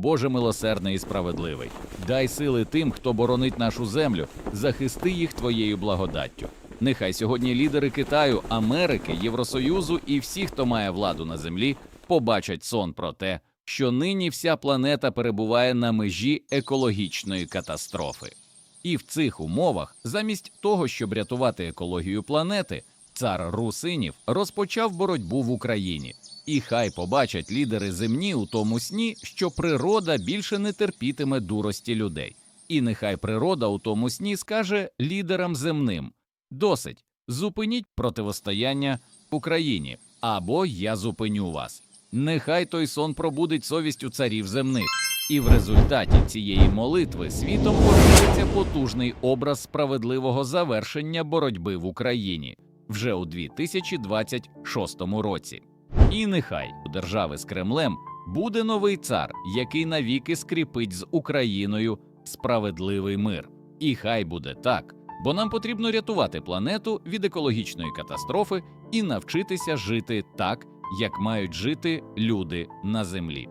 Боже милосердний і справедливий, дай сили тим, хто боронить нашу землю, захисти їх твоєю благодаттю. Нехай сьогодні лідери Китаю, Америки, Євросоюзу і всі, хто має владу на землі, побачать сон про те, що нині вся планета перебуває на межі екологічної катастрофи. І в цих умовах, замість того, щоб рятувати екологію планети, цар русинів розпочав боротьбу в Україні. І хай побачать лідери земні у тому сні, що природа більше не терпітиме дурості людей. І нехай природа у тому сні скаже лідерам земним: досить, зупиніть противостояння Україні, або я зупиню вас. Нехай той сон пробудить совість у царів земних. І в результаті цієї молитви світом пошириться потужний образ справедливого завершення боротьби в Україні вже у 2026 році. І нехай у держави з Кремлем буде новий цар, який навіки скріпить з Україною справедливий мир. І хай буде так, бо нам потрібно рятувати планету від екологічної катастрофи і навчитися жити так, як мають жити люди на землі.